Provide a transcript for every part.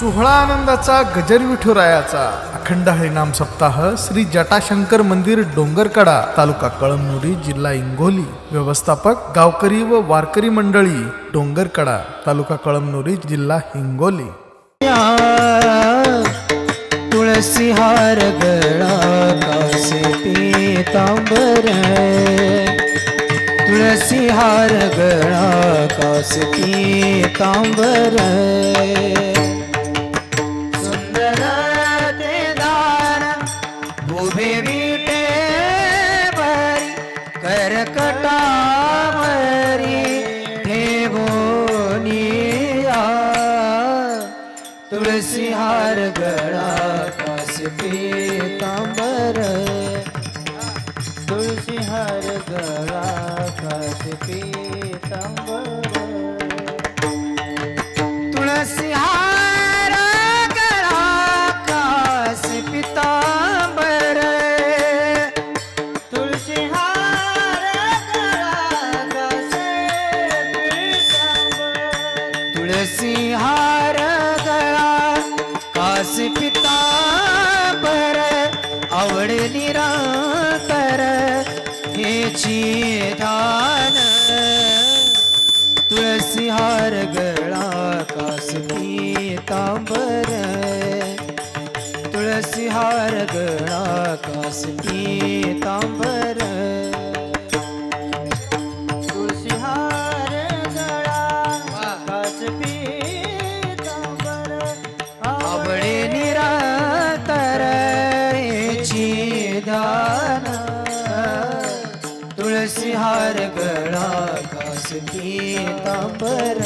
सोहळा आनंदाचा गजर विठुरायाचा. अखंड हरिनाम सप्ताह श्री जटाशंकर मंदिर डोंगरकडा तालुका कळमनुरी जिल्हा इंगोली. व्यवस्थापक गावकरी व वारकरी मंडळी डोंगरकडा तालुका कळमनुरी जिल्हा हिंगोली. तुळसी हार गळा कासे पीतांबर तुळसी हार गळा कास पीतांबर हेची तुळसी हार गळा कास पितांबर तुळसी हार गळा कास तांबर. तुळशी हार गळा पीतांबर निरातर तुळसी हार गळा कास पीतांबर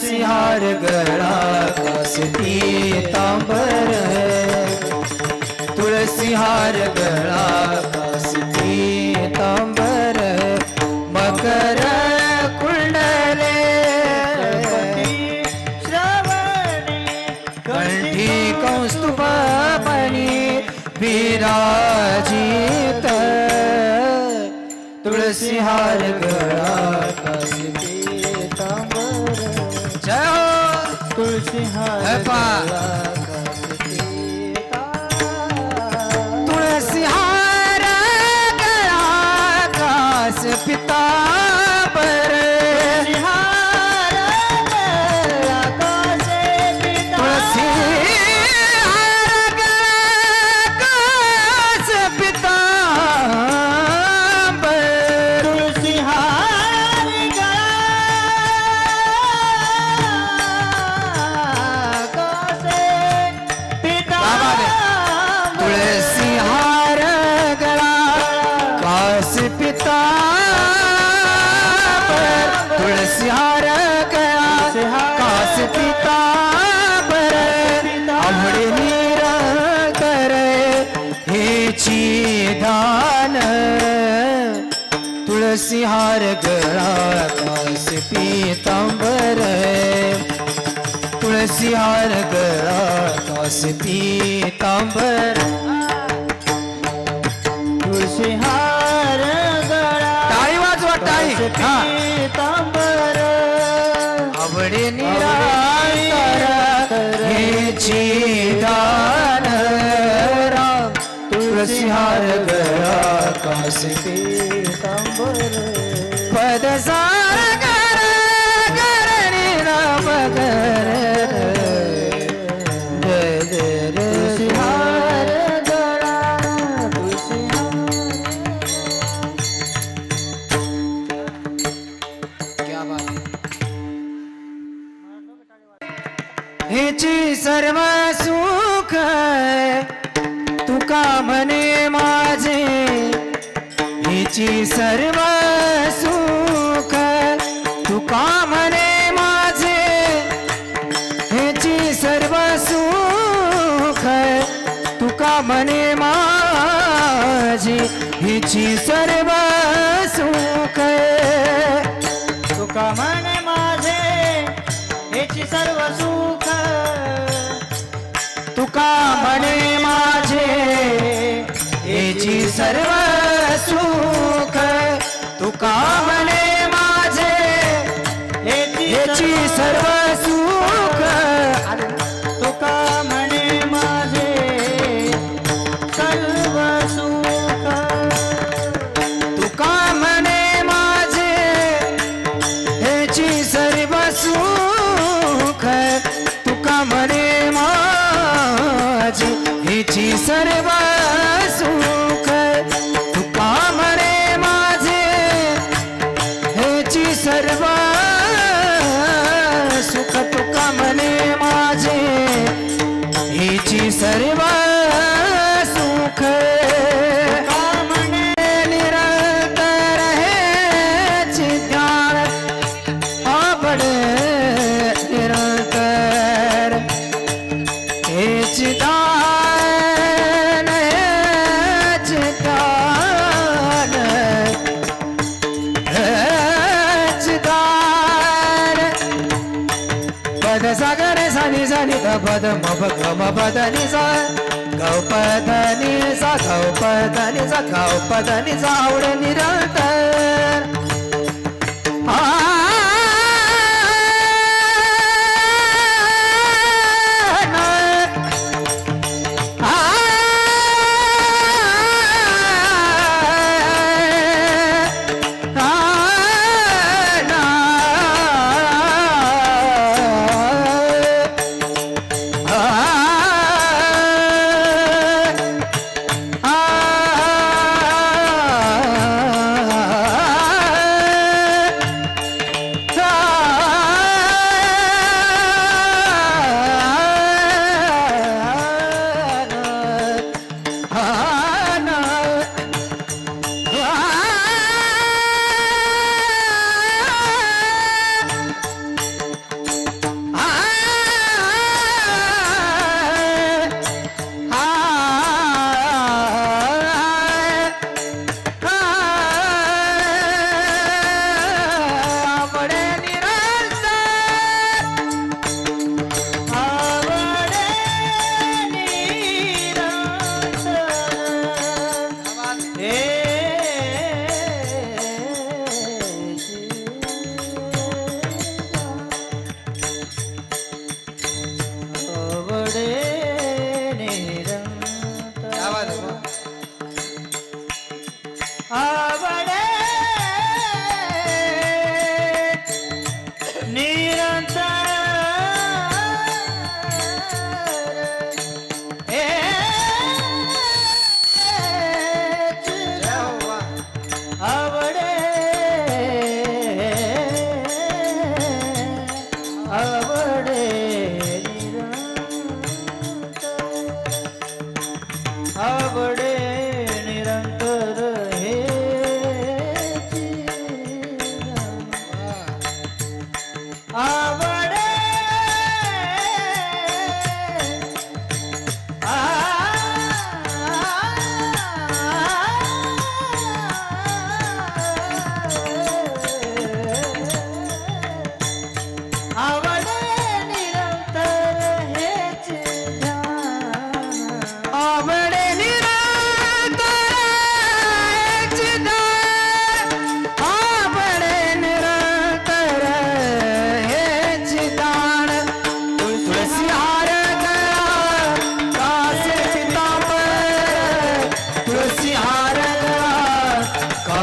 सिंहार गड़ा गळा कास तांबर. तुलसीहार गळा कास तांबर. मकर कुंडले. श्रवणी कंठी कौस्तुभमणी विराजित. तुलसीहार गळा तुळसी हेची दान तुळसी हार गळा कास पितांबर तुळसी हार गळा कास पितांबर तुळशी हार गळा टाळी वाजवा टाळी. पितांबर आवडे निराकर हेची गया काशी पीतांबर कास पद सार कर करणी राम कर हेची सर्व सुख तुका म्हणे माझे? हेची सर्व सुख तुका म्हणे माझे? हेची सर्व सुख तुका म्हणे माझे? हेची सर्व सुख तुका म्हणे माझे? हेची सर्व सुख तुका म्हणे माझे याची सर्व सुख तुका म्हणे हेची म प ग म गौ पद नि गौ पद नि गौ पद नि आवड निरंतर.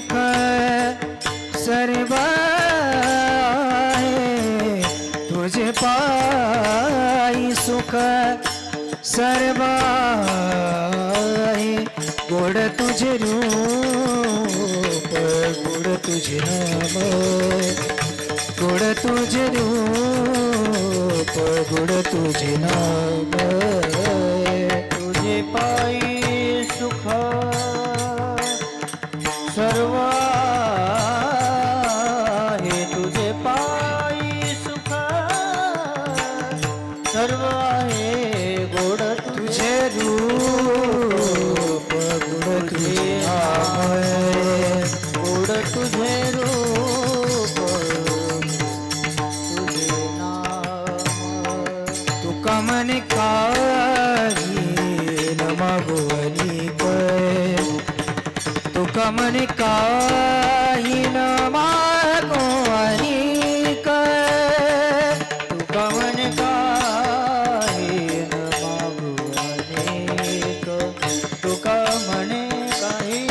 सुख सर्व आहे तुझे पाई सुख सर्व गोड तुझे रूप गोड तुझे नाम गोड तुझे रूप गोड तुझे नाम तुझे पाय तुका म्हणे काही न मागवणी तुका म्हणे काही न मागू अनेक तुका म्हणे काही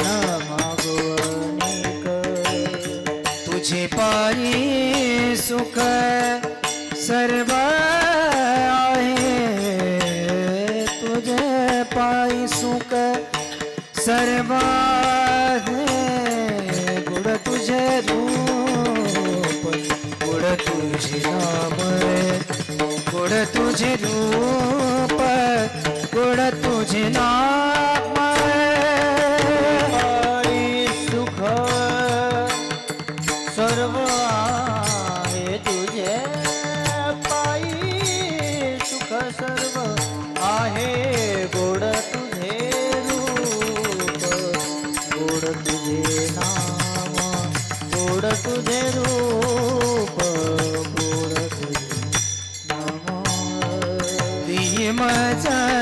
न मागू अनेक तुझे पायी सुख रूप गुण तुझे ना समाचार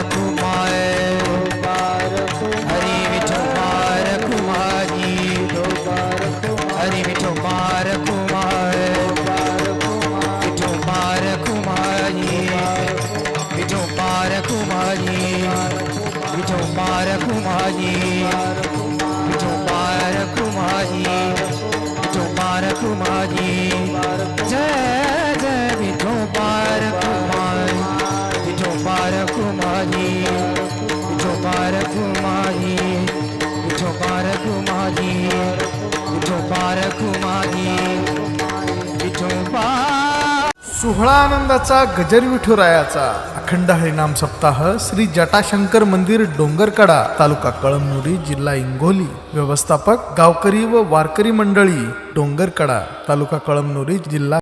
দেখো विठुमार कुमारी विठुमार कुमारी विठुमार सोहळा आनंदाचा गजर विठुरायाचा अखंड हरिनाम सप्ताह श्री जटाशंकर मंदिर डोंगरकडा तालुका कळमनुरी जिल्हा इंगोली व्यवस्थापक गावकरी व वारकरी मंडळी डोंगरकडा तालुका कळमनुरी जिल्हा